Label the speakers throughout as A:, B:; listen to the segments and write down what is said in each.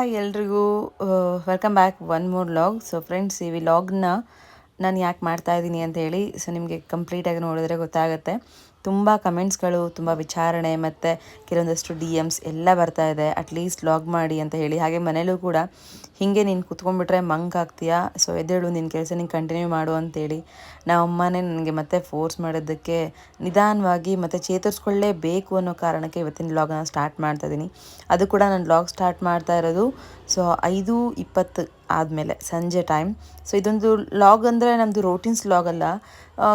A: Hi ಎಲ್ರಿಗೂ welcome back one more vlog so friends ಈ ವ್ಲಾಗ್ನ ನಾನು ಯಾಕೆ ಮಾಡ್ತಾ ಇದ್ದೀನಿ ಅಂತ ಹೇಳಿ ಸೊ ನಿಮಗೆ ಕಂಪ್ಲೀಟಾಗಿ ನೋಡಿದ್ರೆ ಗೊತ್ತಾಗುತ್ತೆ. ತುಂಬ ಕಮೆಂಟ್ಸ್ಗಳು, ತುಂಬ ವಿಚಾರಣೆ ಮತ್ತು ಕೆಲವೊಂದಷ್ಟು ಡಿ ಎಮ್ಸ್ ಎಲ್ಲ ಬರ್ತಾ ಇದೆ. ಅಟ್ಲೀಸ್ಟ್ ಲಾಗ್ ಮಾಡಿ ಅಂತ ಹೇಳಿ. ಹಾಗೆ ಮನೇಲೂ ಕೂಡ ಹೀಗೆ ನೀನು ಕುತ್ಕೊಂಡ್ಬಿಟ್ರೆ ಮಂಕ್ ಆಗ್ತೀಯಾ? ಸೊ ಎದ್ದೇಳು ನಿನ್ನ ಕೆಲಸ ನೀನು ಕಂಟಿನ್ಯೂ ಮಾಡು ಅಂತೇಳಿ ನಾವು ಅಮ್ಮನೇ ನನಗೆ ಮತ್ತೆ ಫೋರ್ಸ್ ಮಾಡೋದಕ್ಕೆ ನಿಧಾನವಾಗಿ ಮತ್ತು ಚೇತರಿಸ್ಕೊಳ್ಳೇಬೇಕು ಅನ್ನೋ ಕಾರಣಕ್ಕೆ ಇವತ್ತಿನ ಲಾಗನ್ನು ಸ್ಟಾರ್ಟ್ ಮಾಡ್ತಾ ಇದ್ದೀನಿ ಅದು ಕೂಡ ನಾನು ಲಾಗ್ ಸ್ಟಾರ್ಟ್ ಮಾಡ್ತಾ ಇರೋದು ಸೊ ಐದು ಇಪ್ಪತ್ತು ಆದಮೇಲೆ ಸಂಜೆ ಟೈಮ್ ಸೊ ಇದೊಂದು ಲಾಗ್ ಅಂದರೆ ನಮ್ಮದು ರೋಟೀನ್ಸ್ ಲಾಗ್ ಅಲ್ಲ.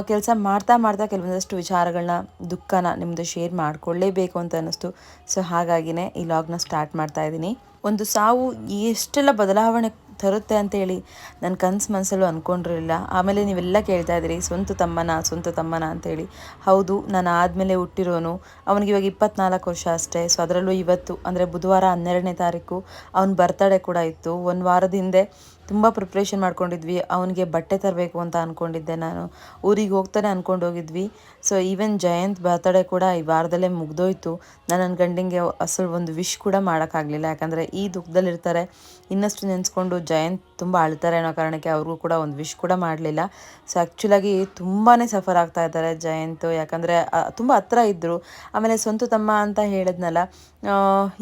A: ಕೆಲಸ ಮಾಡ್ತಾ ಮಾಡ್ತಾ ಕೆಲವೊಂದಷ್ಟು ವಿಚಾರಗಳನ್ನ ದುಃಖನ ನಿಮ್ಮದು ಶೇರ್ ಮಾಡಿಕೊಳ್ಳೇಬೇಕು ಅಂತ ಅನ್ನಿಸ್ತು. ಸೊ ಹಾಗಾಗಿನೇ ಈ ಲಾಗ್ನ ಸ್ಟಾರ್ಟ್ ಮಾಡ್ತಾ ಇದ್ದೀನಿ. ಒಂದು ಸಾವು ಎಷ್ಟೆಲ್ಲ ಬದಲಾವಣೆ ತರುತ್ತೆ ಅಂತೇಳಿ ನನ್ನ ಕನಸು ಮನಸ್ಸಲ್ಲೂ ಅಂದ್ಕೊಂಡಿರಲಿಲ್ಲ ಆಮೇಲೆ ನೀವೆಲ್ಲ ಕೇಳ್ತಾ ಇದ್ದೀರಿ, ಸ್ವಂತ ತಮ್ಮನ ಸ್ವಂತ ತಮ್ಮನ ಅಂತೇಳಿ ಹೌದು, ನಾನು ಆದಮೇಲೆ ಹುಟ್ಟಿರೋನು. ಅವನಿಗೆ ಇವಾಗ ಇಪ್ಪತ್ನಾಲ್ಕು ವರ್ಷ ಅಷ್ಟೇ. ಸೊ, ಅದರಲ್ಲೂ ಇವತ್ತು, ಅಂದರೆ ಬುಧವಾರ ಹನ್ನೆರಡನೇ ತಾರೀಕು, ಅವನ ಬರ್ತಡೇ ಕೂಡ ಇತ್ತು. ಒಂದು ವಾರದ ಹಿಂದೆ ತುಂಬ ಪ್ರಿಪ್ರೇಷನ್ ಮಾಡ್ಕೊಂಡಿದ್ವಿ. ಅವನಿಗೆ ಬಟ್ಟೆ ತರಬೇಕು ಅಂತ ಅಂದ್ಕೊಂಡಿದ್ದೆ ನಾನು. ಊರಿಗೆ ಹೋಗ್ತಾನೆ ಅಂದ್ಕೊಂಡು ಹೋಗಿದ್ವಿ ಸೊ ಈವನ್ ಜಯಂತ್ ಬರ್ತಡೇ ಕೂಡ ಈ ವಾರದಲ್ಲೇ ಮುಗ್ದೋಯ್ತು. ನಾನು ನನ್ನ ಗಂಡಿಗೆ ಅಸಲು ಒಂದು ವಿಶ್ ಕೂಡ ಮಾಡೋಕ್ಕಾಗಲಿಲ್ಲ. ಯಾಕಂದರೆ ಈ ದುಃಖದಲ್ಲಿರ್ತಾರೆ. ಇನ್ನಷ್ಟು ನೆನೆಸ್ಕೊಂಡು ಜಯಂತ್ ತುಂಬ ಅಳ್ತಾರೆ ಅನ್ನೋ ಕಾರಣಕ್ಕೆ ಅವ್ರಿಗೂ ಕೂಡ ಒಂದು ವಿಶ್ ಕೂಡ ಮಾಡಲಿಲ್ಲ. ಸೊ ಆ್ಯಕ್ಚುಲಾಗಿ ತುಂಬಾ ಸಫರ್ ಆಗ್ತಾ ಇದ್ದಾರೆ ಜಯಂತ್. ಯಾಕಂದರೆ ತುಂಬ ಹತ್ರ ಇದ್ದರು ಆಮೇಲೆ ಸ್ವಂತ ತಮ್ಮ ಅಂತ ಹೇಳಿದ್ನಲ್ಲ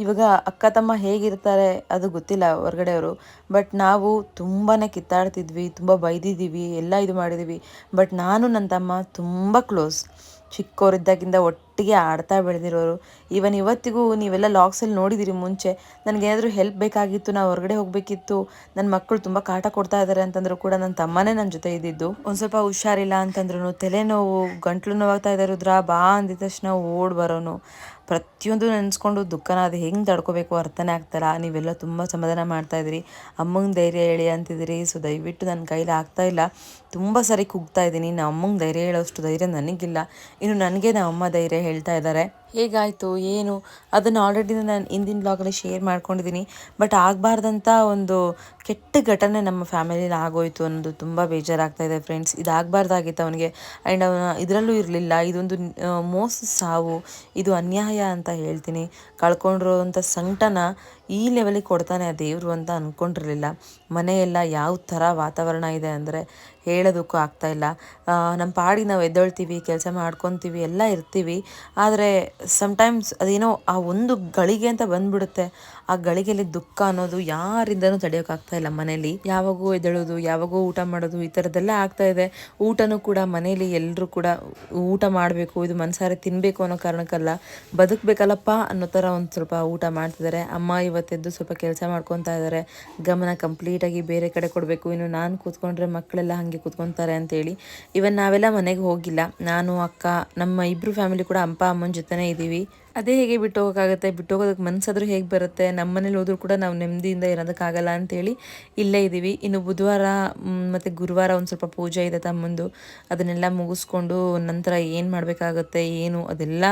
A: ಇವಾಗ ಅಕ್ಕ ತಮ್ಮ ಹೇಗಿರ್ತಾರೆ ಅದು ಗೊತ್ತಿಲ್ಲ ಹೊರಗಡೆಯವರು. ಬಟ್ ನಾವು ತುಂಬಾ ಕಿತ್ತಾಡ್ತಿದ್ವಿ, ತುಂಬ ಬೈದಿದ್ದೀವಿ, ಎಲ್ಲ ಇದು ಮಾಡಿದ್ದೀವಿ. ಬಟ್ ನಾನು ನನ್ನ ತಮ್ಮ ತುಂಬ ಕ್ಲೋಸ್ ಚಿಕ್ಕವರಿದ್ದಾಗಿಂದ ಒಟ್ಟಿಗೆ ಆಡ್ತಾ ಬೆಳೆದಿರೋರು. ಈವನ್ ಇವತ್ತಿಗೂ ನೀವೆಲ್ಲ ಲಾಕ್ಸಲ್ಲಿ ನೋಡಿದ್ದೀರಿ ಮುಂಚೆ. ನನಗೇನಾದರೂ ಹೆಲ್ಪ್ ಬೇಕಾಗಿತ್ತು, ನಾವು ಹೊರಗಡೆ ಹೋಗಬೇಕಿತ್ತು ನನ್ನ ಮಕ್ಕಳು ತುಂಬ ಕಾಟ ಕೊಡ್ತಾ ಇದ್ದಾರೆ ಅಂತಂದ್ರೂ ಕೂಡ ನನ್ನ ತಮ್ಮನೇ ನನ್ನ ಜೊತೆ ಇದ್ದಿದ್ದು. ಒಂದು ಸ್ವಲ್ಪ ಹುಷಾರಿಲ್ಲ ಅಂತಂದ್ರೂ ತಲೆನೋವು, ಗಂಟ್ಲು ನೋವಾಗ್ತಾ ಇದ್ದಾರೆ ರುದ್ರ, ಬಾ ಅಂದಿದ ತಕ್ಷಣ ಓಡ್ ಬರೋನು. ಪ್ರತಿಯೊಂದು ನೆನೆಸ್ಕೊಂಡು ದುಃಖನ ಅದು ಹೆಂಗೆ ತಡ್ಕೋಬೇಕು ಅರ್ಥನೇ ಆಗ್ತಾರ ನೀವೆಲ್ಲ ತುಂಬ ಸಮಾಧಾನ ಮಾಡ್ತಾ ಇದ್ದೀರಿ. ಅಮ್ಮಂಗೆ ಧೈರ್ಯ ಹೇಳಿ ಅಂತಿದ್ದೀರಿ. ಸೊ ದಯವಿಟ್ಟು ನನ್ನ ಕೈಲಿ ಆಗ್ತಾ ಇಲ್ಲ. ತುಂಬ ಸರಿ ಕುಗ್ತಾ ಇದ್ದೀನಿ. ನಮ್ಮ ಧೈರ್ಯ ಹೇಳೋಷ್ಟು ಧೈರ್ಯ ನನಗಿಲ್ಲ. ಇನ್ನು ನನಗೆ ನಮ್ಮ ಅಮ್ಮ ಧೈರ್ಯ ಹೇಳ್ತಾ ಇದ್ದಾರೆ. ಹೇಗಾಯಿತು, ಏನು? ಅದನ್ನು ಆಲ್ರೆಡಿ ನಾನು ಹಿಂದಿನ ಬ್ಲಾಗಲ್ಲಿ ಶೇರ್ ಮಾಡ್ಕೊಂಡಿದ್ದೀನಿ ಬಟ್ ಆಗಬಾರ್ದಂಥ ಒಂದು ಕೆಟ್ಟ ಘಟನೆ ನಮ್ಮ ಫ್ಯಾಮಿಲಿಲಿ ಆಗೋಯ್ತು ಅನ್ನೋದು ತುಂಬ ಬೇಜಾರಾಗ್ತಾ ಇದೆ ಫ್ರೆಂಡ್ಸ್ ಇದಾಗಬಾರ್ದಾಗಿತ್ತು ಅವನಿಗೆ. ಆ್ಯಂಡ್ ಅವನ ಇದರಲ್ಲೂ ಇರಲಿಲ್ಲ. ಇದೊಂದು ಮೋಸ ಸಾವು. ಇದು ಅನ್ಯಾಯ ಅಂತ ಹೇಳ್ತೀನಿ. ಕಳ್ಕೊಂಡಿರೋವಂಥ ಸಂಕಟನ ಈ ಲೆವೆಲಿಗೆ ಕೊಡ್ತಾನೆ ಆ ದೇವರು ಅಂತ ಅಂದ್ಕೊಂಡಿರಲಿಲ್ಲ ಮನೆಯೆಲ್ಲ ಯಾವ ಥರ ವಾತಾವರಣ ಇದೆ ಅಂದರೆ ಹೇಳೋದಕ್ಕೂ ಆಗ್ತಾಯಿಲ್ಲ ನಮ್ಮ ಪಾಡಿಗೆ ನಾವು ಎದ್ದೊಳ್ತೀವಿ, ಕೆಲಸ ಮಾಡ್ಕೊತೀವಿ, ಎಲ್ಲ ಇರ್ತೀವಿ. ಆದರೆ ಸಮ್ಟೈಮ್ಸ್ ಅದೇನೋ ಆ ಒಂದು ಗಳಿಗೆ ಅಂತ ಬಂದ್ಬಿಡುತ್ತೆ. ಆ ಗಳಿಗೆಯಲ್ಲಿ ದುಃಖ ಅನ್ನೋದು ಯಾರಿಂದನೂ ತಡೆಯೋಕ್ಕಾಗ್ತಾ ಇಲ್ಲ ಮನೇಲಿ. ಯಾವಾಗೂ ಎದ್ದೇಳೋದು, ಯಾವಾಗೂ ಊಟ ಮಾಡೋದು ಈ ಥರದ್ದೆಲ್ಲ ಆಗ್ತಾ ಇದೆ. ಊಟನೂ ಕೂಡ ಮನೇಲಿ ಎಲ್ಲರೂ ಕೂಡ ಊಟ ಮಾಡಬೇಕು, ಇದು ಮನಸಾರೆ ತಿನ್ನಬೇಕು ಅನ್ನೋ ಕಾರಣಕ್ಕಲ್ಲ. ಬದುಕಬೇಕಲ್ಲಪ್ಪ ಅನ್ನೋ ಥರ ಒಂದು ಸ್ವಲ್ಪ ಊಟ ಮಾಡ್ತಿದ್ದಾರೆ. ಅಮ್ಮ ಇವತ್ತೆದ್ದು ಸ್ವಲ್ಪ ಕೆಲಸ ಮಾಡ್ಕೊತಾ ಇದ್ದಾರೆ. ಗಮನ ಕಂಪ್ಲೀಟಾಗಿ ಬೇರೆ ಕಡೆ ಕೊಡಬೇಕು. ಇನ್ನು ನಾನು ಕೂತ್ಕೊಂಡ್ರೆ ಮಕ್ಕಳೆಲ್ಲ ಹಾಗೆ ಕೂತ್ಕೊತಾರೆ ಅಂತೇಳಿ. ಇವನ್ ನಾವೆಲ್ಲ ಮನೆಗೆ ಹೋಗಿಲ್ಲ. ನಾನು, ಅಕ್ಕ, ನಮ್ಮ ಇಬ್ಬರು ಫ್ಯಾಮಿಲಿ ಕೂಡ ಅಪ್ಪ, ಅಮ್ಮನ ಜೊತೆನೇ ಇದ್ದೀವಿ ಅದೇ ಹೇಗೆ ಬಿಟ್ಟು ಹೋಗೋಕ್ಕಾಗುತ್ತೆ ಬಿಟ್ಟು ಹೋಗೋದಕ್ಕೆ ಮನಸ್ಸಾದ್ರೂ ಹೇಗೆ ಬರುತ್ತೆ? ನಮ್ಮ ಮನೇಲಿ ಹೋದ್ರೂ ಕೂಡ ನಾವು ನೆಮ್ಮದಿಯಿಂದ ಇರೋದಕ್ಕಾಗಲ್ಲ ಅಂತೇಳಿ ಇಲ್ಲೇ ಇದ್ದೀವಿ. ಇನ್ನು ಬುಧವಾರ ಮತ್ತು ಗುರುವಾರ ಒಂದು ಸ್ವಲ್ಪ ಪೂಜೆ ಇದೆ ತಮ್ಮಂದು. ಅದನ್ನೆಲ್ಲ ಮುಗಿಸ್ಕೊಂಡು ನಂತರ ಏನು ಮಾಡಬೇಕಾಗುತ್ತೆ, ಏನು, ಅದೆಲ್ಲ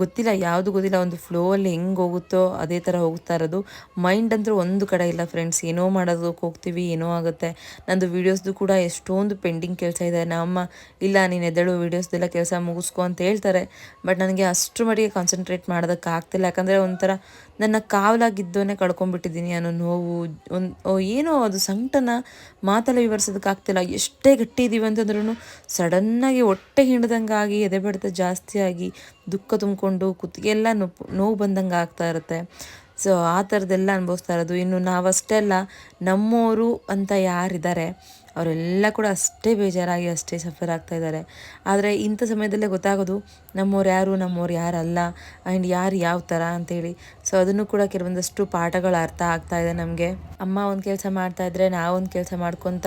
A: ಗೊತ್ತಿಲ್ಲ. ಯಾವುದು ಗೊತ್ತಿಲ್ಲ. ಒಂದು ಫ್ಲೋವಲ್ಲಿ ಹೆಂಗೆ ಹೋಗುತ್ತೋ ಅದೇ ಥರ ಹೋಗ್ತಾ ಇರೋದು. ಮೈಂಡ್ ಅಂತೂ ಒಂದು ಕಡೆ ಇಲ್ಲ ಫ್ರೆಂಡ್ಸ್ ಏನೋ ಮಾಡೋದಕ್ಕೆ ಹೋಗ್ತೀವಿ, ಏನೋ ಆಗುತ್ತೆ. ನಂದು ವೀಡಿಯೋಸ್ದು ಕೂಡ ಎಷ್ಟೊಂದು ಪೆಂಡಿಂಗ್ ಕೆಲಸ ಇದೆ. ನಮ್ಮ, ಇಲ್ಲ ನೀನು ಎದ್ದಳು ವೀಡಿಯೋಸ್ದೆಲ್ಲ ಕೆಲಸ ಮುಗಿಸ್ಕೊ ಅಂತ ಹೇಳ್ತಾರೆ. ಬಟ್ ನನಗೆ ಅಷ್ಟು ಮಟ್ಟಿಗೆ ಕಾನ್ಸಂಟ್ರೇಟ್ ಮಾಡೋದಕ್ಕೆ ಆಗ್ತಿಲ್ಲ. ಯಾಕಂದರೆ ಒಂಥರ ನನ್ನ ಕಾವಲಾಗಿದ್ದೋನೇ ಕಳ್ಕೊಂಡ್ಬಿಟ್ಟಿದ್ದೀನಿ ಅನ್ನೋ ನೋವು, ಒಂದು ಏನೋ ಅದು ಸಂಕಟನ ವಿವರಿಸೋದಕ್ಕೆ ಆಗ್ತಿಲ್ಲ. ಎಷ್ಟೇ ಗಟ್ಟಿ ಇದ್ದೀವಿ ಅಂತಂದ್ರೂ ಸಡನ್ನಾಗಿ ಹೊಟ್ಟೆ ಹಿಂಡ್ದಂಗಾಗಿ, ಎದೆ ಬಡಿತ ಜಾಸ್ತಿ ಆಗಿ, ದುಃಖ ತುಂಬಿಕೊಂಡು ಕುತ್ತಿಗೆಲ್ಲ ನೋವು ನೋವು ಬಂದಂಗೆ ಆಗ್ತಾ ಇರುತ್ತೆ. ಸೊ, ಆ ಥರದ್ದೆಲ್ಲ ಅನುಭವಿಸ್ತಾ ಇರೋದು. ಇನ್ನು ನಾವಷ್ಟೆಲ್ಲ ನಮ್ಮೋರು ಅಂತ ಯಾರಿದ್ದಾರೆ ಅವರೆಲ್ಲ ಕೂಡ ಅಷ್ಟೇ ಬೇಜಾರಾಗಿ ಅಷ್ಟೇ ಸಫರ್ ಆಗ್ತಾ ಇದ್ದಾರೆ. ಆದರೆ ಇಂಥ ಸಮಯದಲ್ಲೇ ಗೊತ್ತಾಗೋದು, ನಮ್ಮವ್ರು ಯಾರು, ನಮ್ಮವ್ರು ಯಾರಲ್ಲ ಆ್ಯಂಡ್ ಯಾರು ಯಾವ ಥರ ಅಂತೇಳಿ. ಸೊ ಅದನ್ನು ಕೂಡ ಕೆಲವೊಂದಷ್ಟು ಪಾಠಗಳು ಅರ್ಥ ಆಗ್ತಾ ಇದೆ ನಮಗೆ. ಅಮ್ಮ ಒಂದು ಕೆಲಸ ಮಾಡ್ತಾ ಇದ್ರೆ ನಾವು ಒಂದು ಕೆಲಸ ಮಾಡ್ಕೊತ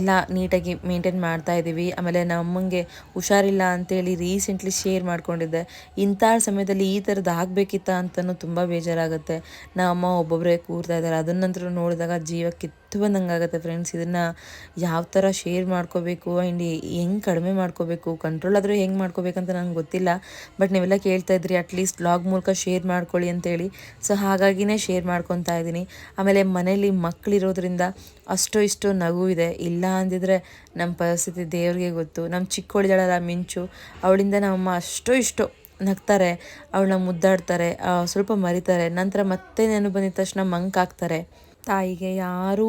A: ಎಲ್ಲ ನೀಟಾಗಿ ಮೇಂಟೈನ್ ಮಾಡ್ತಾ ಇದ್ದೀವಿ ಆಮೇಲೆ ನಮ್ಮಂಗೆ ಹುಷಾರಿಲ್ಲ ಅಂತೇಳಿ ರೀಸೆಂಟ್ಲಿ ಶೇರ್ ಮಾಡ್ಕೊಂಡಿದ್ದೆ. ಇಂಥ ಸಮಯದಲ್ಲಿ ಈ ಥರದ್ದು ಆಗಬೇಕಿತ್ತ ಅಂತಲೂ ತುಂಬ ಬೇಜಾರಾಗುತ್ತೆ. ನಮ್ಮ ಅಮ್ಮ ಒಬ್ಬೊಬ್ಬರೇ ಕೂರ್ತಾ ಇದ್ದಾರೆ. ಅದನ್ನಂತರೂ ನೋಡಿದಾಗ ಜೀವಕ್ಕೆ ಬಂದಂಗೆ ಆಗುತ್ತೆ ಫ್ರೆಂಡ್ಸ್ ಇದನ್ನು ಯಾವ ಥರ ಶೇರ್ ಮಾಡ್ಕೋಬೇಕು ಆ್ಯಂಡ್ ಹೆಂಗೆ ಕಡಿಮೆ ಮಾಡ್ಕೋಬೇಕು ಕಂಟ್ರೋಲ್ ಆದರೂ ಹೆಂಗೆ ಮಾಡ್ಕೋಬೇಕಂತ ನಂಗೆ ಗೊತ್ತಿಲ್ಲ. ಬಟ್ ನೀವೆಲ್ಲ ಕೇಳ್ತಾ ಇದ್ರಿ ಅಟ್ಲೀಸ್ಟ್ ಬ್ಲಾಗ್ ಮೂಲಕ ಶೇರ್ ಮಾಡ್ಕೊಳ್ಳಿ ಅಂತೇಳಿ. ಸೊ ಹಾಗಾಗಿನೇ ಶೇರ್ ಮಾಡ್ಕೊತಾ ಇದ್ದೀನಿ. ಆಮೇಲೆ ಮನೇಲಿ ಮಕ್ಕಳಿರೋದ್ರಿಂದ ಅಷ್ಟೋ ಇಷ್ಟೋ ನಗು ಇದೆ. ಇಲ್ಲ ಅಂದಿದ್ರೆ ನಮ್ಮ ಪರಿಸ್ಥಿತಿ ದೇವ್ರಿಗೆ ಗೊತ್ತು. ನಮ್ಮ ಚಿಕ್ಕವಳಿದಾಳಲ್ಲ ಮಿಂಚು, ಅವಳಿಂದ ನಮ್ಮಮ್ಮ ಅಷ್ಟೋ ಇಷ್ಟೋ ನಗ್ತಾರೆ. ಅವಳನ್ನ ಮುದ್ದಾಡ್ತಾರೆ ಸ್ವಲ್ಪ ಮರಿತಾರೆ. ನಂತರ ಮತ್ತೆ ನೆನಪು ಬಂದಿದ ತಕ್ಷಣ ಮಂಕ್ ಆಗ್ತಾರೆ ತಾಯಿಗೆ ಯಾರೂ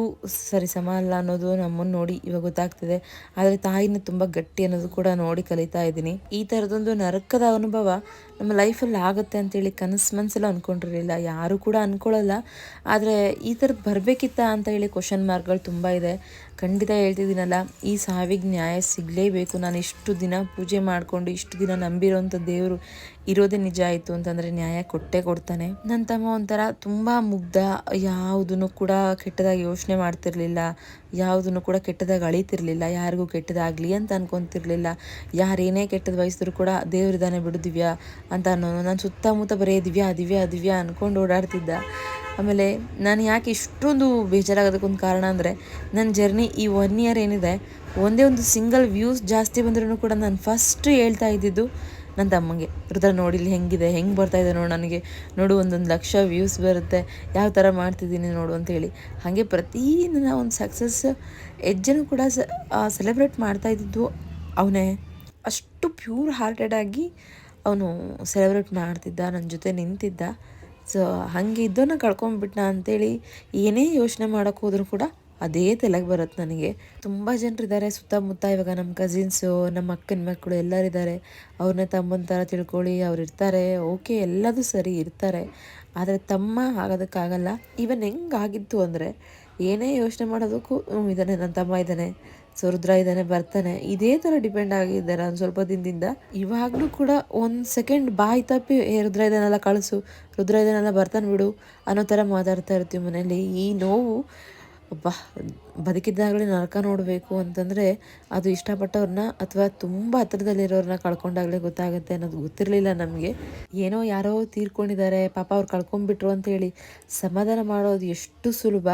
A: ಸರಿ ಸಮ ಅಲ್ಲ ಅನ್ನೋದು ನಮ್ಮನ್ನು ನೋಡಿ ಇವಾಗ ಗೊತ್ತಾಗ್ತಿದೆ. ಆದರೆ ತಾಯಿನ ತುಂಬ ಗಟ್ಟಿ ಅನ್ನೋದು ಕೂಡ ನೋಡಿ ಕಲಿತಾ ಇದ್ದೀನಿ. ಈ ಥರದೊಂದು ನರಕದ ಅನುಭವ ನಮ್ಮ ಲೈಫಲ್ಲಿ ಆಗುತ್ತೆ ಅಂತೇಳಿ ಕನಸು ಮನಸ್ಸೆಲ್ಲ ಅಂದ್ಕೊಂಡಿರಲಿಲ್ಲ ಯಾರೂ ಕೂಡ ಅಂದ್ಕೊಳ್ಳಲ್ಲ ಆದರೆ ಈ ಥರದ್ದು ಬರಬೇಕಿತ್ತ ಅಂತ ಹೇಳಿ ಕ್ವಶನ್ ಮಾರ್ಕ್ಗಳು ತುಂಬ ಇದೆ. ಖಂಡಿತ ಹೇಳ್ತಿದ್ದೀನಲ್ಲ, ಈ ಸಾವಿಗೆ ನ್ಯಾಯ ಸಿಗಲೇಬೇಕು. ನಾನು ಇಷ್ಟು ದಿನ ಪೂಜೆ ಮಾಡಿಕೊಂಡು ಇಷ್ಟು ದಿನ ನಂಬಿರೋಂಥ ದೇವರು ಇರೋದೇ ನಿಜ ಆಯಿತು ಅಂತಂದರೆ ನ್ಯಾಯ ಕೊಟ್ಟೇ ಕೊಡ್ತಾನೆ. ನನ್ನ ತಮ್ಮ ಒಂಥರ ತುಂಬ ಮುಗ್ಧ, ಯಾವುದನ್ನು ಕೂಡ ಕೆಟ್ಟದಾಗಿ ಯೋಚನೆ ಮಾಡ್ತಿರ್ಲಿಲ್ಲ, ಯಾವುದನ್ನು ಕೂಡ ಕೆಟ್ಟದಾಗಿ ಅಳಿತಿರ್ಲಿಲ್ಲ, ಯಾರಿಗೂ ಕೆಟ್ಟದಾಗಲಿ ಅಂತ ಅನ್ಕೊಂತಿರ್ಲಿಲ್ಲ, ಯಾರೇನೇ ಕೆಟ್ಟದ್ದು ಬಯಸಿದ್ರು ಕೂಡ ದೇವ್ರದಾನೆ ಬಿಡು ದಿವ್ಯಾ ಅಂತ ಅನ್ನೋನು. ನಾನು ಸುತ್ತಮುತ್ತ ಬರೀ ದಿವ್ಯಾ ದಿವ್ಯಾ ದಿವ್ಯಾ ಅಂದ್ಕೊಂಡು ಓಡಾಡ್ತಿದ್ದ. ಆಮೇಲೆ ನಾನು ಯಾಕೆ ಇಷ್ಟೊಂದು ಬೇಜಾರಾಗೋದಕ್ಕೊಂದು ಕಾರಣ ಅಂದರೆ ನನ್ನ ಜರ್ನಿ ಈ ಒನ್ ಇಯರ್ ಏನಿದೆ, ಒಂದೇ ಒಂದು ಸಿಂಗಲ್ ವ್ಯೂಸ್ ಜಾಸ್ತಿ ಬಂದ್ರೂ ಕೂಡ ನಾನು ಫಸ್ಟ್ ಹೇಳ್ತಾ ಇದ್ದಿದ್ದು ನನ್ನ ತಮ್ಮಂಗೆ ರುದ್ರ ಇಲ್ಲಿ ಹೆಂಗಿದೆ, ಹೆಂಗೆ ಬರ್ತಾ ಇದೆ ನೋಡು ನನಗೆ. ನೋಡು, ಒಂದೊಂದು ಲಕ್ಷ ವ್ಯೂಸ್ ಬರುತ್ತೆ. ಯಾವ ಥರ ಮಾಡ್ತಿದ್ದೀನಿ ನೋಡು ಅಂತೇಳಿ ಹಾಗೆ ಪ್ರತಿ ನನ್ನ ಒಂದು ಸಕ್ಸಸ್ ಹೆಜ್ಜೆನೂ ಕೂಡ ಸೆಲೆಬ್ರೇಟ್ ಮಾಡ್ತಾ ಇದ್ದಿದ್ದು ಅವನೇ. ಅಷ್ಟು ಪ್ಯೂರ್ ಹಾರ್ಟೆಡ್ ಆಗಿ ಅವನು ಸೆಲೆಬ್ರೇಟ್ ಮಾಡ್ತಿದ್ದ ನನ್ನ ಜೊತೆ ನಿಂತಿದ್ದ. ಸೊ ಹಾಗೆ ಇದನ್ನು ಕಳ್ಕೊಂಬಿಟ್ನ ಅಂತೇಳಿ ಏನೇ ಯೋಚನೆ ಮಾಡೋಕ್ಕೆ ಕೂಡ ಅದೇ ತಲೆಗೆ ಬರುತ್ತೆ ನನಗೆ. ತುಂಬ ಜನರಿದ್ದಾರೆ ಸುತ್ತಮುತ್ತ. ಇವಾಗ ನಮ್ಮ ಕಸಿನ್ಸು ನಮ್ಮ ಅಕ್ಕನ ಮಕ್ಕಳು ಎಲ್ಲರಿದ್ದಾರೆ ಅವ್ರನ್ನ ತಮ್ಮನ ಥರ ತಿಳ್ಕೊಳ್ಳಿ, ಅವ್ರು ಇರ್ತಾರೆ. ಓಕೆ ಎಲ್ಲದೂ ಸರಿ ಇರ್ತಾರೆ. ಆದರೆ ತಮ್ಮ ಆಗೋದಕ್ಕಾಗಲ್ಲ. ಇವನ್ ಹೆಂಗಾಗಿತ್ತು ಅಂದರೆ ಏನೇ ಯೋಚನೆ ಮಾಡೋದಕ್ಕೂ ಇದ್ದಾನೆ ನನ್ನ ತಮ್ಮ ಇದ್ದಾನೆ ಸೊ ರುದ್ರ ಇದ್ದಾನೆ ಬರ್ತಾನೆ. ಇದೇ ಥರ ಡಿಪೆಂಡ್ ಆಗಿದ್ದಾರೆ ಒಂದು ಸ್ವಲ್ಪ ದಿನದಿಂದ. ಇವಾಗಲೂ ಕೂಡ ಒಂದು ಸೆಕೆಂಡ್ ಬಾಯಿ ತಪ್ಪಿ, ಏ, ರುದ್ರ ಇದನ್ನೆಲ್ಲ ಕಳಿಸು. ರುದ್ರ ಇದನ್ನೆಲ್ಲ ಬರ್ತಾನೆ ಬಿಡು. ಅನ್ನೋ ಥರ ಮಾತಾಡ್ತಾ ಇರ್ತೀವಿ ಮನೇಲಿ ಈ ನೋವು ಒಬ್ಬ ಬದುಕಿದ್ದಾಗಲೇ ನರಕ ನೋಡಬೇಕು ಅಂತಂದರೆ ಅದು ಇಷ್ಟಪಟ್ಟವ್ರನ್ನ ಅಥವಾ ತುಂಬ ಹತ್ರದಲ್ಲಿರೋರನ್ನ ಕಳ್ಕೊಂಡಾಗಲೇ ಗೊತ್ತಾಗುತ್ತೆ ಅನ್ನೋದು ಗೊತ್ತಿರಲಿಲ್ಲ ನಮಗೆ. ಏನೋ ಯಾರೋ ತೀರ್ಕೊಂಡಿದ್ದಾರೆ, ಪಾಪ ಅವ್ರು ಕಳ್ಕೊಂಡ್ಬಿಟ್ರು ಅಂತೇಳಿ ಸಮಾಧಾನ ಮಾಡೋದು ಎಷ್ಟು ಸುಲಭ,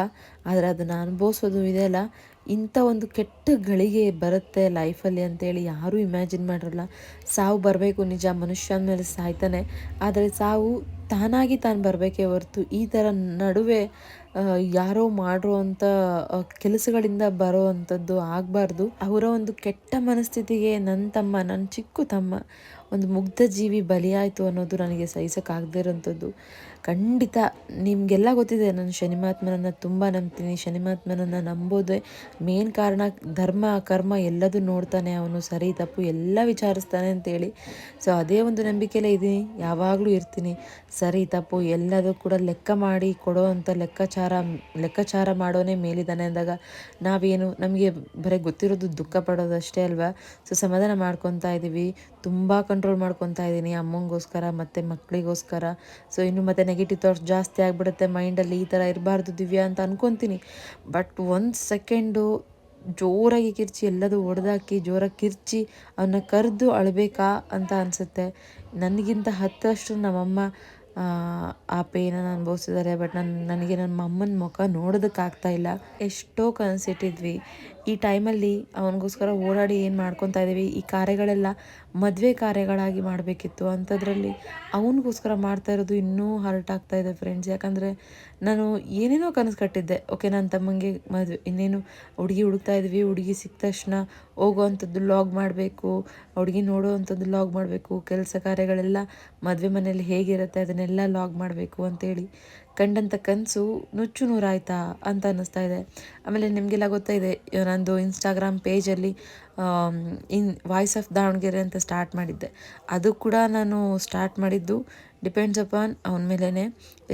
A: ಆದರೆ ಅದನ್ನು ಅನುಭವಿಸೋದು ಇದೆಯಲ್ಲ ಇಂಥ ಒಂದು ಕೆಟ್ಟ ಗಳಿಗೆ ಬರುತ್ತೆ ಲೈಫಲ್ಲಿ ಅಂತೇಳಿ ಯಾರೂ ಇಮ್ಯಾಜಿನ್ ಮಾಡಿರಲ್ಲ. ಸಾವು ಬರಬೇಕು, ನಿಜ ಮನುಷ್ಯನ ಮೇಲೆ ಸಾಯ್ತಾನೆ. ಆದರೆ ಸಾವು ತಾನಾಗಿ ತಾನು ಬರಬೇಕೇ ಹೊರತು ಈ ಥರ ನಡುವೆ ಯಾರೋ ಅಂಥ ಕೆಲಸಗಳಿಂದ ಬರೋ ಅಂಥದ್ದು ಆಗಬಾರ್ದು. ಅವರ ಒಂದು ಕೆಟ್ಟ ಮನಸ್ಥಿತಿಗೆ ನನ್ನ ತಮ್ಮ ನನ್ನ ಚಿಕ್ಕ ತಮ್ಮ ಒಂದು ಮುಗ್ಧ ಜೀವಿ ಬಲಿಯಾಯಿತು ಅನ್ನೋದು ನನಗೆ ಸಹಿಸೋಕ್ಕಾಗದೇ ಇರೋಂಥದ್ದು. ಖಂಡಿತ ನಿಮಗೆಲ್ಲ ಗೊತ್ತಿದೆ, ನಾನು ಶನಿಮಾತ್ಮನನ್ನು ತುಂಬ ನಂಬ್ತೀನಿ. ಶನಿಮಾತ್ಮನನ್ನು ನಂಬೋದೇ ಮೇನ್ ಕಾರಣ ಧರ್ಮ ಕರ್ಮ ಎಲ್ಲದೂ ನೋಡ್ತಾನೆ. ಅವನು ಸರಿ, ತಪ್ಪು ಎಲ್ಲ ವಿಚಾರಿಸ್ತಾನೆ ಅಂತೇಳಿ. ಸೊ ಅದೇ ಒಂದು ನಂಬಿಕೆಯಲ್ಲೇ ಇದ್ದೀನಿ ಯಾವಾಗಲೂ ಇರ್ತೀನಿ. ಸರಿ, ತಪ್ಪು ಎಲ್ಲದೂ ಕೂಡ ಲೆಕ್ಕ ಮಾಡಿ ಕೊಡೋ ಅಂಥ ಲೆಕ್ಕಾಚಾರ ಲೆಕ್ಕಾಚಾರ ಮಾಡೋನೇ ಮೇಲಿದ್ದಾನೆ ಅಂದಾಗ ನಾವೇನು, ನಮಗೆ ಬರೀ ಗೊತ್ತಿರೋದು ದುಃಖ ಪಡೋದಷ್ಟೇ ಅಲ್ವಾ? ಸೊ ಸಮಾಧಾನ ಮಾಡ್ಕೊತಾ ಇದ್ದೀವಿ ತುಂಬ ಕಂಟ್ರೋಲ್ ಮಾಡ್ಕೊತಾ ಇದ್ದೀನಿ ಅಮ್ಮಂಗೋಸ್ಕರ ಮತ್ತು ಮಕ್ಕಳಿಗೋಸ್ಕರ ಸೊ ಇನ್ನು ಮತ್ತೆ ನೆಗೆಟಿವ್ ಥಾಟ್ಸ್ ಜಾಸ್ತಿ ಆಗಿಬಿಡುತ್ತೆ ಮೈಂಡಲ್ಲಿ ಈ ಥರ ಇರಬಾರ್ದು ದಿವ್ಯಾ ಅಂತ ಅನ್ಕೊತೀನಿ. ಬಟ್ ಒಂದು ಸೆಕೆಂಡು ಜೋರಾಗಿ ಕಿರ್ಚಿ ಎಲ್ಲದೂ ಹೊಡೆದಾಕಿ ಜೋರಾಗಿ ಕಿರ್ಚಿ ಅವನ್ನ ಕರೆದು ಅಳಬೇಕಾ ಅಂತ ಅನಿಸುತ್ತೆ. ನನಗಿಂತ ಹತ್ತಷ್ಟು ನಮ್ಮಮ್ಮ ಆ, ಪೇನನ್ನು ಅನುಭವಿಸಿದ್ದಾರೆ ಬಟ್ ನನ್ನ ನನಗೆ ನನ್ನ ಅಮ್ಮನ ಮುಖ ನೋಡೋದಕ್ಕಾಗ್ತಾ ಇಲ್ಲ. ಎಷ್ಟೋ ಕನಸಿಟ್ಟಿದ್ವಿ ಈ ಟೈಮಲ್ಲಿ ಅವನಿಗೋಸ್ಕರ ಓಡಾಡಿ ಏನು ಮಾಡ್ಕೊತಾ ಇದ್ದೀವಿ? ಈ ಕಾರ್ಯಗಳೆಲ್ಲ ಮದುವೆ ಕಾರ್ಯಗಳಾಗಿ ಮಾಡಬೇಕಿತ್ತು. ಅಂಥದ್ರಲ್ಲಿ ಅವನಿಗೋಸ್ಕರ ಮಾಡ್ತಾ ಇರೋದು ಇನ್ನೂ ಹರ್ಟ್ ಆಗ್ತಾ ಇದೆ ಫ್ರೆಂಡ್ಸ್ ಯಾಕಂದರೆ ನಾನು ಏನೇನೋ ಕನಸು ಕಟ್ಟಿದ್ದೆ. ಓಕೆ ನನ್ನ ತಮ್ಮಂಗೆ ಮದುವೆ, ಇನ್ನೇನು ಹುಡುಗಿ ಹುಡುಕ್ತಾ ಇದ್ವಿ, ಹುಡುಗಿ ಸಿಕ್ಕ ತಕ್ಷಣ ಹೋಗೋವಂಥದ್ದು ಲಾಗ್ ಮಾಡಬೇಕು, ಹುಡುಗಿ ನೋಡೋವಂಥದ್ದು ಲಾಗ್ ಮಾಡಬೇಕು, ಕೆಲಸ ಕಾರ್ಯಗಳೆಲ್ಲ ಮದುವೆ ಮನೇಲಿ ಹೇಗಿರುತ್ತೆ ಅದನ್ನೆಲ್ಲ ಲಾಗ್ ಮಾಡಬೇಕು ಅಂತೇಳಿ ಕಂಡಂಥ ಕನಸು ನುಚ್ಚು ನೂರಾಯ್ತಾ ಅಂತ ಅನ್ನಿಸ್ತಾ ಇದೆ. ಆಮೇಲೆ ನಿಮಗೆಲ್ಲ ಗೊತ್ತಾ ಇದೆ ನಂದು ಇನ್ಸ್ಟಾಗ್ರಾಮ್ ಪೇಜಲ್ಲಿ ಇನ್ ವಾಯ್ಸ್ ಆಫ್ ದಾವಣಗೆರೆ ಅಂತ ಸ್ಟಾರ್ಟ್ ಮಾಡಿದ್ದೆ. ಅದು ಕೂಡ ನಾನು ಸ್ಟಾರ್ಟ್ ಮಾಡಿದ್ದು ಡಿಪೆಂಡ್ಸ್ ಅಪಾನ್ ಅವನ ಮೇಲೇ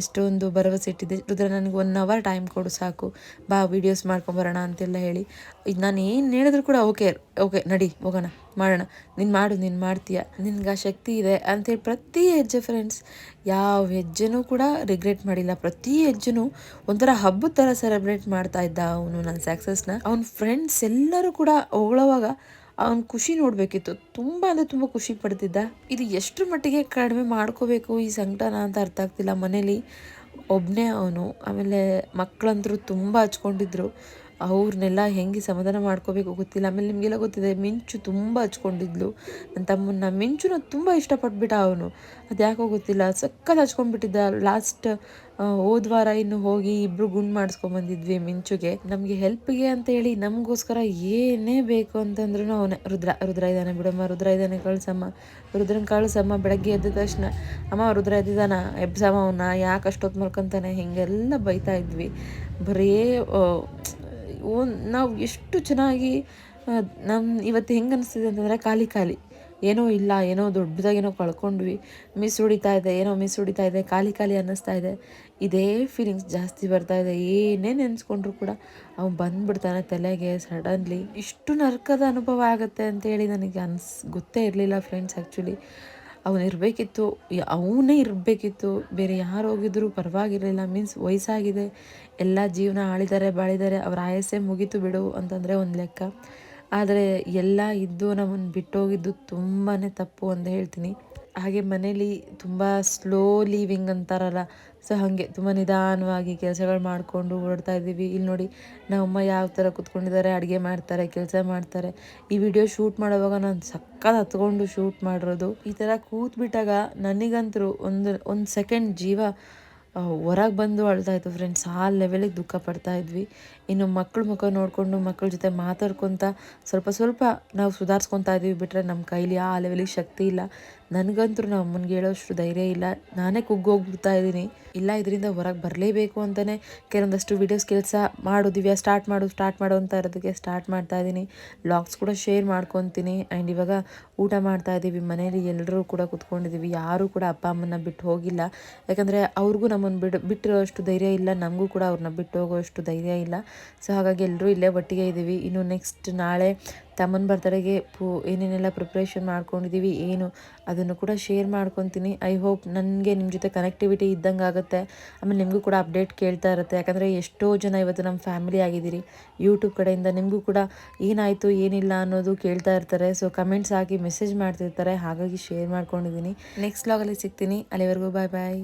A: ಎಷ್ಟೊಂದು ಭರವಸೆ ಇಟ್ಟಿದ್ದೆ. ರುದ್ರ ನನಗೆ ಒನ್ ಅವರ್ ಟೈಮ್ ಕೊಡು ಸಾಕು. ಬಾ ವೀಡಿಯೋಸ್ ಮಾಡ್ಕೊಂಬರೋಣ ಅಂತೆಲ್ಲ ಹೇಳಿ. ಇದು ನಾನು ಏನು ಹೇಳಿದ್ರು ಕೂಡ ಓಕೆ ಓಕೆ ನಡಿ, ಹೋಗೋಣ, ಮಾಡೋಣ. ನೀನು ಮಾಡು, ನೀನು ಮಾಡ್ತೀಯ? ನಿನ್ಗೆ ಆ ಶಕ್ತಿ ಇದೆ ಅಂಥೇಳಿ ಪ್ರತಿ ಹೆಜ್ಜೆ ಫ್ರೆಂಡ್ಸ್ ಯಾವ ಹೆಜ್ಜೆನೂ ಕೂಡ ರಿಗ್ರೆಟ್ ಮಾಡಿಲ್ಲ. ಪ್ರತಿ ಹೆಜ್ಜೆನೂ ಒಂಥರ ಹಬ್ಬದ ಥರ ಸೆಲೆಬ್ರೇಟ್ ಮಾಡ್ತಾ ಇದ್ದ ಅವನು ನನ್ನ ಸಕ್ಸಸ್ನ ಅವನ ಫ್ರೆಂಡ್ಸ್ ಎಲ್ಲರೂ ಕೂಡ ಹೊಗಳೋವಾಗ ಅವನ ಖುಷಿ ನೋಡಬೇಕಿತ್ತು. ತುಂಬ ಅಂದರೆ ತುಂಬ ಖುಷಿ ಪಡ್ತಿದ್ದ. ಇದು ಎಷ್ಟು ಮಟ್ಟಿಗೆ ಕಡಿಮೆ ಮಾಡ್ಕೋಬೇಕು ಈ ಸಂಕಟನ ಅಂತ ಅರ್ಥ ಆಗ್ತಿಲ್ಲ ಮನೇಲಿ. ಒಬ್ಬನೇ ಅವನು, ಆಮೇಲೆ ಮಕ್ಕಳಂತರೂ ತುಂಬ ಹಚ್ಕೊಂಡಿದ್ರು. ಅವ್ರನ್ನೆಲ್ಲ ಹೆಂಗೆ ಸಮಾಧಾನ ಮಾಡ್ಕೋಬೇಕು ಗೊತ್ತಿಲ್ಲ. ಆಮೇಲೆ ನಿಮಗೆಲ್ಲ ಗೊತ್ತಿದೆ, ಮಿಂಚು ತುಂಬ ಹಚ್ಕೊಂಡಿದ್ಲು. ನನ್ನ ತಮ್ಮನ್ನ ಮಿಂಚುನ ತುಂಬ ಇಷ್ಟಪಟ್ಬಿಟ್ಟ ಅವನು. ಅದು ಯಾಕೋ ಗೊತ್ತಿಲ್ಲ ಸಕ್ಕತ್ ಹಚ್ಕೊಂಡ್ಬಿಟ್ಟಿದ್ದ. ಲಾಸ್ಟ್ ಹೋದ ವಾರ ಇನ್ನು ಹೋಗಿ ಇಬ್ರು ಗುಂಡು ಮಾಡಿಸ್ಕೊಂಬಂದಿದ್ವಿ ಮಿಂಚುಗೆ. ನಮಗೆ ಹೆಲ್ಪ್ಗೆ ಅಂತ ಹೇಳಿ ನಮಗೋಸ್ಕರ ಏನೇ ಬೇಕು ಅಂತಂದ್ರೂ ಅವನೇ. ರುದ್ರ ರುದ್ರ ಇದ್ದಾನೆ ಬಿಡಮ್ಮ, ರುದ್ರ ಇದ್ದಾನೆ ಕಳ್ಸಮ್ಮ. ರುದ್ರನ್ ಕಳ್ಸಮ್ಮ ಬೆಳಗ್ಗೆ ಎದ್ದ ತಕ್ಷಣ, ಅಮ್ಮ, ರುದ್ರ ಎದ್ದಿದ್ದಾನ? ಎಬ್ಸಮ್ಮ ಅವನ್ನ ಯಾಕೆ ಅಷ್ಟೊತ್ತು ಮಲ್ಕೊಂತಾನೆ? ಹೀಗೆಲ್ಲ ಬೈತಾ ಇದ್ವಿ. ಬರೀ ನಾವು ಎಷ್ಟು ಚೆನ್ನಾಗಿ ನಮ್ಮ ಇವತ್ತು ಹೆಂಗೆ ಅನಿಸ್ತಿದೆ ಅಂತಂದರೆ ಖಾಲಿ ಖಾಲಿ. ಏನೋ ಇಲ್ಲ, ಏನೋ ದೊಡ್ಡದಾಗೇನೋ ಕಳ್ಕೊಂಡ್ವಿ. ಮಿಸ್ ಹೊಡಿತಾ ಇದೆ, ಏನೋ ಮಿಸ್ ಹೊಡಿತಾ ಇದೆ, ಖಾಲಿ ಖಾಲಿ ಅನ್ನಿಸ್ತಾ ಇದೆ. ಇದೇ ಫೀಲಿಂಗ್ಸ್ ಜಾಸ್ತಿ ಬರ್ತಾ ಇದೆ. ಏನೇ ನೆನೆಸ್ಕೊಂಡ್ರು ಕೂಡ ಅವ್ನು ಬಂದ್ಬಿಡ್ತಾನೆ ತಲೆಗೆ ಸಡನ್ಲಿ ಇಷ್ಟು ನರ್ಕದ ಅನುಭವ ಆಗುತ್ತೆ ಅಂತೇಳಿ ನನಗೆ ಅನ್ಸ್, ಗೊತ್ತೇ ಇರಲಿಲ್ಲ ಫ್ರೆಂಡ್ಸ್ ಆ್ಯಕ್ಚುಲಿ ಅವನು ಇರಬೇಕಿತ್ತು ಅವನೇ ಇರಬೇಕಿತ್ತು. ಬೇರೆ ಯಾರು ಹೋಗಿದ್ರು ಪರವಾಗಿರಲಿಲ್ಲ. ಮೀನ್ಸ್ ವಯಸ್ಸಾಗಿದೆ. ಎಲ್ಲ ಜೀವನ ಆಳಿದ್ದಾರೆ ಬಾಳಿದ್ದಾರೆ ಅವ್ರ ಆಯಸ್ಸೇ ಮುಗೀತು ಬಿಡು ಅಂತಂದರೆ ಒಂದು ಲೆಕ್ಕ. ಆದರೆ ಎಲ್ಲ ಇದ್ದು ನಮ್ಮನ್ನು ಬಿಟ್ಟೋಗಿದ್ದು ತುಂಬಾ ತಪ್ಪು ಅಂತ ಹೇಳ್ತೀನಿ. ಹಾಗೆ ಮನೇಲಿ ತುಂಬ ಸ್ಲೋ ಲೀವಿಂಗ್ ಅಂತಾರಲ್ಲ ಸೊ ಹಾಗೆ ತುಂಬ ನಿಧಾನವಾಗಿ ಕೆಲಸಗಳು ಮಾಡಿಕೊಂಡು ಓಡ್ತಾ ಇದ್ದೀವಿ. ಇಲ್ಲಿ ನೋಡಿ ನಮ್ಮಮ್ಮ ಯಾವ ಥರ ಕೂತ್ಕೊಂಡಿದ್ದಾರೆ, ಅಡುಗೆ ಮಾಡ್ತಾರೆ, ಕೆಲಸ ಮಾಡ್ತಾರೆ. ಈ ವಿಡಿಯೋ ಶೂಟ್ ಮಾಡೋವಾಗ ನಾನು ಸಕ್ಕತ್ ಹತ್ಕೊಂಡು ಶೂಟ್ ಮಾಡಿರೋದು. ಈ ಥರ ಕೂತ್ಬಿಟ್ಟಾಗ ನನಗಂತರೂ ಒಂದು ಒಂದು ಸೆಕೆಂಡ್ ಜೀವ ಹೊರಗೆ ಬಂದು ಅಳ್ತಾ ಇತ್ತು ಫ್ರೆಂಡ್ಸ್. ಆ ಲೆವೆಲಿಗೆ ದುಃಖ ಪಡ್ತಾ ಇದ್ವಿ. ಇನ್ನು ಮಕ್ಕಳು ಮುಖ ನೋಡಿಕೊಂಡು ಮಕ್ಕಳ ಜೊತೆ ಮಾತಾಡ್ಕೊತ ಸ್ವಲ್ಪ ಸ್ವಲ್ಪ ನಾವು ಸುಧಾರಿಸ್ಕೊತಾ ಇದ್ದೀವಿ ಬಿಟ್ಟರೆ ನಮ್ಮ ಕೈಲಿ ಆ ಲೆವೆಲಿಗೆ ಶಕ್ತಿ ಇಲ್ಲ. ನನಗಂತೂ ನಮ್ಮ ಅಮ್ಮನಿಗೆ ಹೇಳೋಷ್ಟು ಧೈರ್ಯ ಇಲ್ಲ. ನಾನೇ ಕುಗ್ಗೋಗ್ಬಿಡ್ತಾ ಇದ್ದೀನಿ. ಇಲ್ಲ, ಇದರಿಂದ ಹೊರಗೆ ಬರಲೇಬೇಕು ಅಂತಲೇ ಕೆಲವೊಂದಷ್ಟು ವೀಡಿಯೋಸ್ ಕೆಲಸ ಮಾಡೋದಿವ್ಯ ಸ್ಟಾರ್ಟ್ ಮಾಡು ಸ್ಟಾರ್ಟ್ ಮಾಡು ಅಂತ ಇರೋದಕ್ಕೆ ಸ್ಟಾರ್ಟ್ ಮಾಡ್ತಾ ಇದ್ದೀನಿ. ಲಾಗ್ಸ್ ಕೂಡ ಶೇರ್ ಮಾಡ್ಕೊತೀನಿ. ಆ್ಯಂಡ್ ಇವಾಗ ಊಟ ಮಾಡ್ತಾ ಇದ್ದೀವಿ. ಮನೇಲಿ ಎಲ್ಲರೂ ಕೂಡ ಕುತ್ಕೊಂಡಿದ್ದೀವಿ. ಯಾರೂ ಕೂಡ ಅಪ್ಪ ಅಮ್ಮನ ಬಿಟ್ಟು ಹೋಗಿಲ್ಲ. ಯಾಕಂದರೆ ಅವ್ರಿಗೂ ನಮ್ಮನ್ನು ಬಿಡು, ಬಿಟ್ಟಿರೋಷ್ಟು ಧೈರ್ಯ ಇಲ್ಲ. ನಮಗೂ ಕೂಡ ಅವ್ರನ್ನ ಬಿಟ್ಟು ಹೋಗೋಷ್ಟು ಧೈರ್ಯ ಇಲ್ಲ. ಸೊ ಹಾಗಾಗಿ ಎಲ್ಲರೂ ಇಲ್ಲೇ ಒಟ್ಟಿಗೆ ಇದ್ದೀವಿ. ಇನ್ನು ನೆಕ್ಸ್ಟ್ ನಾಳೆ ತಮ್ಮನ ಬರ್ತಡೆಗೆ ಪೂ, ಏನೇನೆಲ್ಲ ಪ್ರಿಪ್ರೇಷನ್ ಮಾಡ್ಕೊಂಡಿದ್ದೀವಿ ಏನು ಅದನ್ನು ಕೂಡ ಶೇರ್ ಮಾಡ್ಕೊತೀನಿ. ಐ ಹೋಪ್ ನನಗೆ ನಿಮ್ಮ ಜೊತೆ ಕನೆಕ್ಟಿವಿಟಿ ಇದ್ದಂಗೆ ಆಗುತ್ತೆ. ಆಮೇಲೆ ನಿಮಗೂ ಕೂಡ ಅಪ್ಡೇಟ್ ಕೇಳ್ತಾ ಇರುತ್ತೆ. ಯಾಕಂದರೆ ಎಷ್ಟೋ ಜನ ಇವತ್ತು ನಮ್ಮ ಫ್ಯಾಮಿಲಿ ಆಗಿದ್ದೀರಿ. ಯೂಟ್ಯೂಬ್ ಕಡೆಯಿಂದ ನಿಮಗೂ ಕೂಡ ಏನಾಯಿತು, ಏನಿಲ್ಲ ಅನ್ನೋದು ಕೇಳ್ತಾ ಇರ್ತಾರೆ. ಸೊ ಕಮೆಂಟ್ಸ್ ಹಾಕಿ ಮೆಸೇಜ್ ಮಾಡ್ತಿರ್ತಾರೆ. ಹಾಗಾಗಿ ಶೇರ್ ಮಾಡ್ಕೊಂಡಿದ್ದೀನಿ ನೆಕ್ಸ್ಟ್ ಲಾಗಲ್ಲಿ ಸಿಗ್ತೀನಿ. ಅಲ್ಲಿವರೆಗೂ ಬಾಯ್ ಬಾಯ್